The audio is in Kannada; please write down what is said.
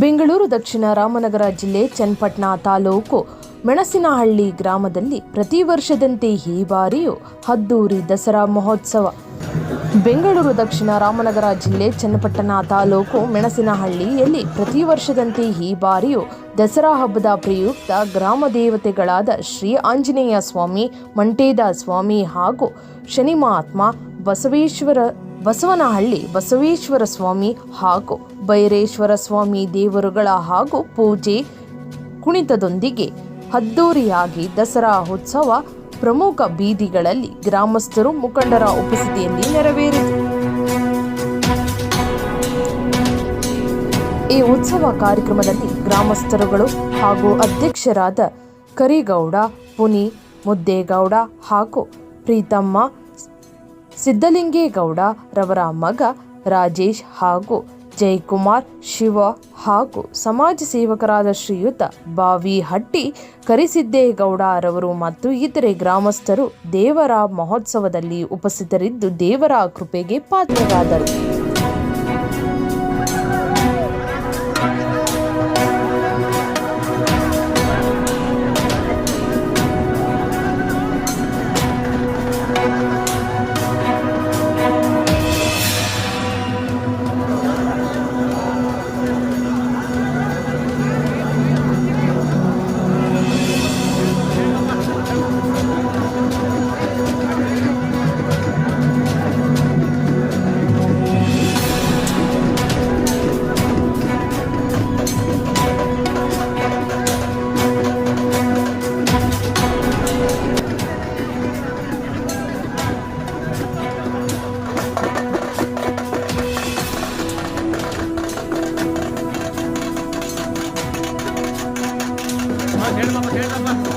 ಬೆಂಗಳೂರು ದಕ್ಷಿಣ ರಾಮನಗರ ಜಿಲ್ಲೆ ಚನ್ನಪಟ್ಟಣ ತಾಲೂಕು ಮೆಣಸಿನಹಳ್ಳಿ ಗ್ರಾಮದಲ್ಲಿ ಪ್ರತಿ ವರ್ಷದಂತೆ ಈ ಬಾರಿಯೂ ಹದ್ದೂರಿ ದಸರಾ ಮಹೋತ್ಸವ. ಬೆಂಗಳೂರು ದಕ್ಷಿಣ ರಾಮನಗರ ಜಿಲ್ಲೆ ಚನ್ನಪಟ್ಟಣ ತಾಲೂಕು ಮೆಣಸಿನಹಳ್ಳಿಯಲ್ಲಿ ಪ್ರತಿ ವರ್ಷದಂತೆ ಈ ಬಾರಿಯೂ ದಸರಾ ಹಬ್ಬದ ಪ್ರಯುಕ್ತ ಗ್ರಾಮ ದೇವತೆಗಳಾದ ಶ್ರೀ ಆಂಜನೇಯ ಸ್ವಾಮಿ, ಮಂಟೇದ ಸ್ವಾಮಿ ಹಾಗೂ ಶನಿ ಮಹಾತ್ಮ ಬಸವೇಶ್ವರ ಬಸವನಹಳ್ಳಿ ಬಸವೇಶ್ವರ ಸ್ವಾಮಿ ಹಾಗೂ ಬೈರೇಶ್ವರ ಸ್ವಾಮಿ ದೇವರುಗಳ ಹಾಗೂ ಪೂಜೆ ಕುಣಿತದೊಂದಿಗೆ ಅದ್ದೂರಿಯಾಗಿ ದಸರಾ ಉತ್ಸವ ಪ್ರಮುಖ ಬೀದಿಗಳಲ್ಲಿ ಗ್ರಾಮಸ್ಥರು ಮುಖಂಡರ ಉಪಸ್ಥಿತಿಯಲ್ಲಿ ನೆರವೇರಿತು. ಈ ಉತ್ಸವ ಕಾರ್ಯಕ್ರಮದಲ್ಲಿ ಗ್ರಾಮಸ್ಥರುಗಳು ಹಾಗೂ ಅಧ್ಯಕ್ಷರಾದ ಕರಿಗೌಡ, ಪುನಿ ಮುದ್ದೇಗೌಡ ಹಾಗೂ ಪ್ರೀತಮ್ಮ ಸಿದ್ದಲಿಂಗೇಗೌಡ ರವರ ಮಗ ರಾಜೇಶ್ ಹಾಗೂ ಜಯಕುಮಾರ್ ಶಿವ ಹಾಗೂ ಸಮಾಜ ಸೇವಕರಾದ ಶ್ರೀಯುತ ಬಾವಿಹಟ್ಟಿ ಕರಿಸಿದ್ದೇಗೌಡ ರವರು ಮತ್ತು ಇತರೆ ಗ್ರಾಮಸ್ಥರು ದೇವರ ಮಹೋತ್ಸವದಲ್ಲಿ ಉಪಸ್ಥಿತರಿದ್ದು ದೇವರ ಕೃಪೆಗೆ ಪಾತ್ರರಾದರು. കേട്ടോ കേട്ടോ